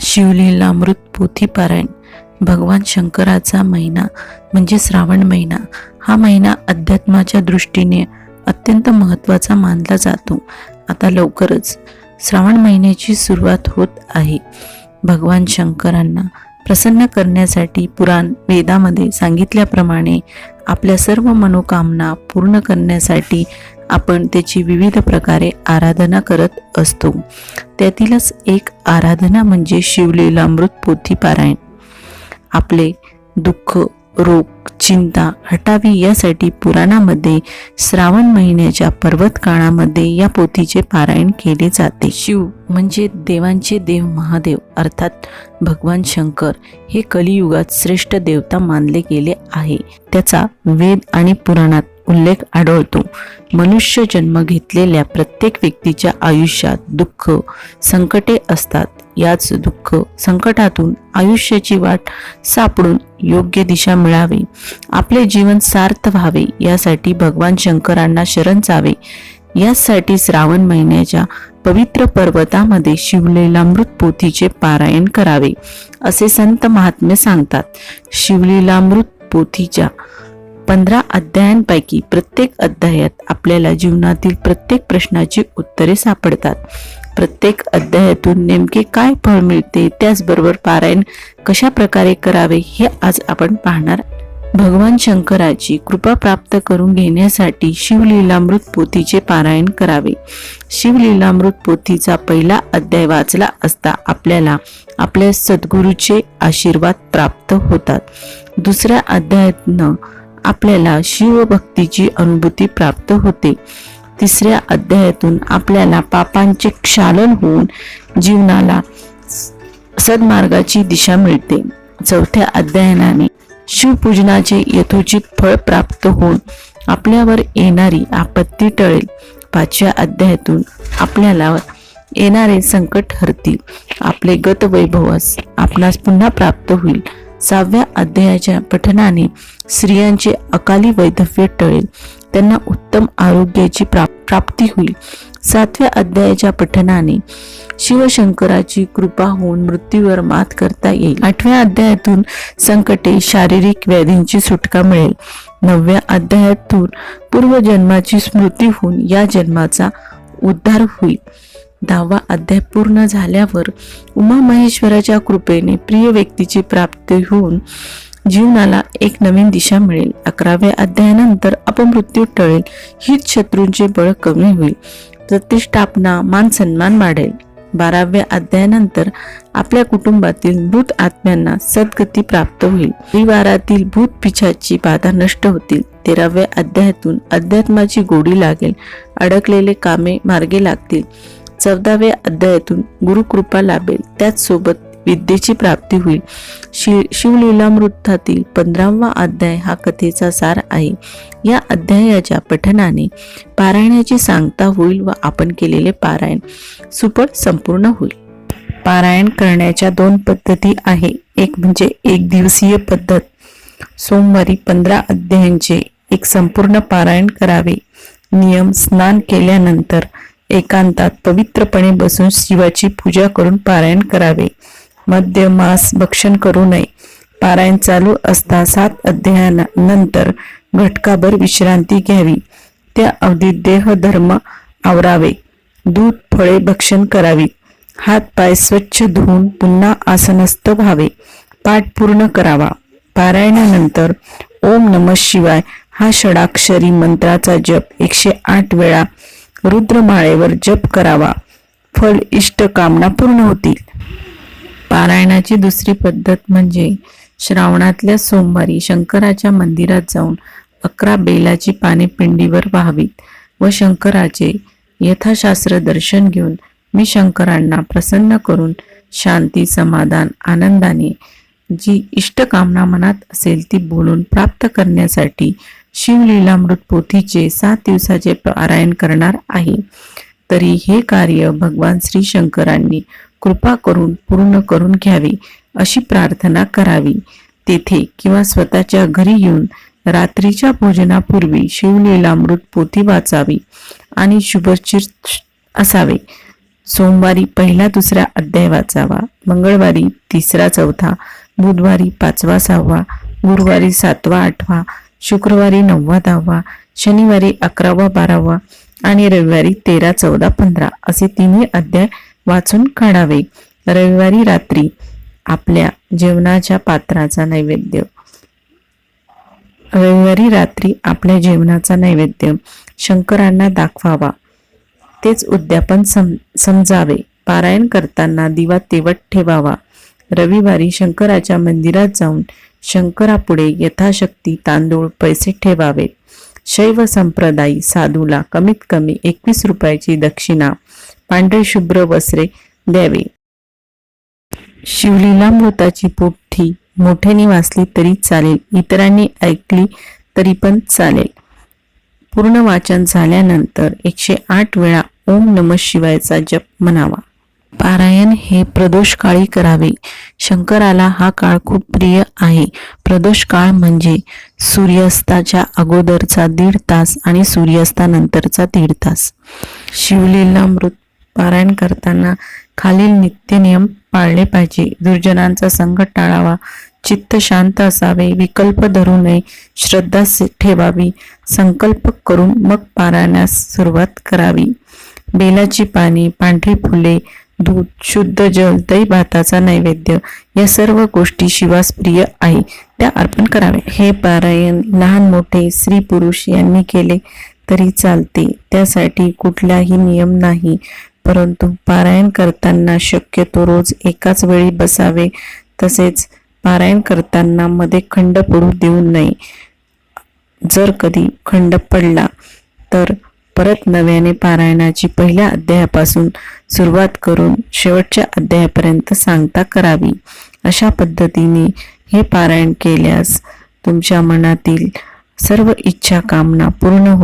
शिवलीलामृत पोथी पारायण भगवान शंकराचा महिना म्हणजे श्रावण महिना. हा महिना अध्यात्माच्या दृष्टीने अत्यंत महत्त्वाचा मानला जातो. आता लवकरच श्रावण महिन्याची सुरुवात होत आहे. भगवान शंकरांना प्रसन्न करण्यासाठी पुराण वेदामध्ये सांगितल्याप्रमाणे आपल्या सर्व मनोकामना पूर्ण करण्यासाठी आपण त्याची विविध प्रकारे आराधना करत असतो. त्यातीलच एक आराधना म्हणजे शिवलीलामृत पोथी पारायण आपले दुःख रोग चिंता हटावी यासाठी पुराणामध्ये श्रावण महिन्याच्या पर्वत काळामध्ये या पोथीचे पारायण केले जाते. शिव म्हणजे देवांचे देव महादेव अर्थात भगवान शंकर हे कलियुगात श्रेष्ठ देवता मानले गेले आहे. त्याचा वेद आणि पुराणात उल्लेख आढळतो. मनुष्य जन्म घेतलेल्या प्रत्येक व्यक्तीच्या आयुष्यात दुःख संकटे असतात. याच दुःख संकटातून आयुष्याची वाट सापडून योग्य दिशा मिळावी. आपले जीवन सार्थ व्हावे यासाठी भगवान शंकरांना शरण जावे. यासाठी श्रावण महिन्याच्या पवित्र पर्वतामध्ये शिवलीलामृत पोथीचे पारायण करावे असे संत महात्मे सांगतात. शिवलीलामृत पोथीच्या पंधरा अध्यायांपैकी प्रत्येक अध्यायात आपल्याला जीवनातील प्रत्येक प्रश्नाची उत्तरे सापडतात. प्रत्येक अध्यायातून नेमके काय फळ मिळते त्याचबरोबर पारायण कशा प्रकारे करावे हे आज आपण पाहणार. भगवान शंकराची कृपा प्राप्त करून घेण्यासाठी शिवलीलामृत पोथीचे पारायण करावे. शिवलीलामृत पोथीचा पहिला अध्याय वाचला असता आपल्याला आपल्या सद्गुरूचे आशीर्वाद प्राप्त होतात. दुसऱ्या अध्यायातनं आपल्याला शिवभक्तीची अनुभूती प्राप्त होते. तिसऱ्या अध्यायातून आपल्याला पापांचे क्षालन होऊन जीवनाला सद्मार्गाची दिशा मिळते. चौथ्या अध्ययनाने शिवपूजनाचे यथोचित फळ प्राप्त होऊन आपल्यावर येणारी आपत्ती टळेल. पाचव्या अध्यायातून आपल्याला येणारे संकट हरतील. आपले गत आपणास पुन्हा प्राप्त होईल. सहाव्या अध्यायाच्या पठनाने स्त्रियांचे अकाली वैधव्य टळेल. त्यांना उत्तम आरोग्याची प्राप प्राप्ती होईल. सातव्या अध्यायाच्या पठनाने शिवशंकराची कृपा होऊन मृत्यूवर मात करता येईल. आठव्या अध्यायातून संकटे शारीरिक व्याधींची सुटका मिळेल. नवव्या अध्यायातून पूर्वजन्माची स्मृती होऊन या जन्माचा उद्धार होईल. दहावा अध्याय पूर्ण झाल्यावर उमा महेश्वराच्या कृपेने प्रिय व्यक्तीची प्राप्ती होऊन जीवनाला एक नवीन दिशा मिळेल. अकराव्या अध्यायानंतर अपमृत्यू टळेल. हीच शत्रूंचे बळ कमी होईल. प्रतिष्ठापना मान सन्मान वाढेल. बाराव्या अध्यायानंतर आपल्या कुटुंबातील भूत आत्म्यांना सद्गती प्राप्त होईल. परिवारातील भूत पिछाची बाधा नष्ट होतील. तेराव्या अध्यायातून अध्यात्माची गोडी लागेल. अडकलेले कामे मार्गे लागतील. चौदाव्या अध्यायातून गुरुकृपा लाभेल. त्याचसोबत विद्येची प्राप्ती होईल. शि शिवलीलामृतातील पंधरावा अध्याय हा कथेचा सार आहे. या अध्यायाच्या पठनाने पारायणाची सांगता होईल व आपण केलेले पारायण सुपट संपूर्ण होईल. पारायण करण्याच्या दोन पद्धती आहे. एक म्हणजे एक दिवसीय पद्धत. सोमवारी पंधरा अध्यायांचे एक संपूर्ण पारायण करावे. नियम स्नान केल्यानंतर एकांतात पवित्रपणे बसून शिवाची पूजा करून पारायण करावे. मद्य मांस भक्षण करू नये. पारायण चालू असता सात अध्यायानंतर घटकाभर विश्रांती घ्यावी. त्या अवधीत देह धर्म आवरावे. दूध फळे भक्षण करावी. हात पाय स्वच्छ धुवून पुन्हा आसनस्थ व्हावे. पाठ पूर्ण करावा. पारायणानंतर ओम नम शिवाय हा षडाक्षरी मंत्राचा जप एकशे आठ वेळा रुद्रमाळेवर जप करावा. फल इष्ट कामना पूर्ण होतील. पारायणाची दुसरी पद्धत म्हणजे श्रावणातल्या सोमवारी शंकराच्या मंदिरात जाऊन अकरा बेलाची पाने पिंडीवर व्हावीत व शंकराचे यथाशास्त्र दर्शन घेऊन मी शंकरांना प्रसन्न करून शांती समाधान आनंदाने जी इष्टकामना मनात असेल ती बोलून प्राप्त करण्यासाठी शिवलीलामृत पोथीचे सात दिवसाचे पारायण करणार आहे. तरी हे कार्य भगवान श्री शंकरांनी कृपा करून पूर्ण करून घ्यावे अशी प्रार्थना करावी. तेथे किंवा स्वतःच्या घरी येऊन रात्रीच्या भोजनापूर्वी शिवलीलामृत पोथी वाचावी आणि शुभचिर असावे. सोमवारी पहिला दुसरा अध्याय वाचावा मंगळवारी तिसरा चौथा बुधवारी पाचवा सहावा गुरुवारी सातवा आठवा शुक्रवारी नववा दहावा शनिवारी अकरावा बारावा आणि रविवारी तेरा चौदा पंधरा असे तिन्ही अध्याय वाचून काढावे. रविवारी रात्री आपल्या जेवणाच्या पात्राचा नैवेद्य. रविवारी रात्री आपल्या जेवणाचा नैवेद्य शंकरांना दाखवावा. तेच उद्यापन सम समजावे. पारायण करताना दिवा तेवट ठेवावा. रविवारी शंकराच्या मंदिरात जाऊन शंकरापुढे यथाशक्ती तांदूळ पैसे ठेवावेत शैव संप्रदायी साधूला कमीत कमी एकवीस रुपयाची दक्षिणा पांढरे शुभ्र वस्त्रे द्यावे. शिवलीलामृताची पोथी मोठ्याने वाचली तरी चालेल इतरांनी ऐकली तरी पण चालेल. पूर्ण वाचन झाल्यानंतर एकशे आठ वेळा ओम नम शिवायचा जप म्हणावा. पारायण हे प्रदोष काळी करावे. शंकराला हा काळ खूप प्रिय आहे. प्रदोष काळ म्हणजे सूर्यास्ताच्या अगोदरचा दीड तास आणि सूर्यास्तानंतरचा दीड तास. शिवलीला मृत पारायण करताना खालील नित्यनियम पाळले पाहिजे. दुर्जनांचा संकट टाळावा. चित्त शांत असावे. विकल्प धरू नये. श्रद्धा ठेवावी. संकल्प करून मग पारायणास सुरुवात करावी. बेलाची पाने पांढरी फुले दूध शुद्ध जल दही भाताचा नैवेद्य या सर्व गोष्टी शिवास प्रिय आहे त्या अर्पण करावे. हे पारायण लहान मोठे स्त्री पुरुष यांनी केले तरी चालते. त्यासाठी कुठलाही नियम नाही. परंतु पारायण करताना शक्यतो रोज एकाच वेळी बसावे. तसेच पारायण करताना मध्ये खंड पडू देऊ नये. जर कधी खंड पडला तर परत नव्याने पारायणाची पहिल्या अध्यायापासून सुरुवात करून शेवटच्या अध्यायापर्यंत सांगता करावी. अशा पद्धतीने हे पारायण केल्यास तुमच्या मनातील सर्व इच्छा कामना पूर्ण हो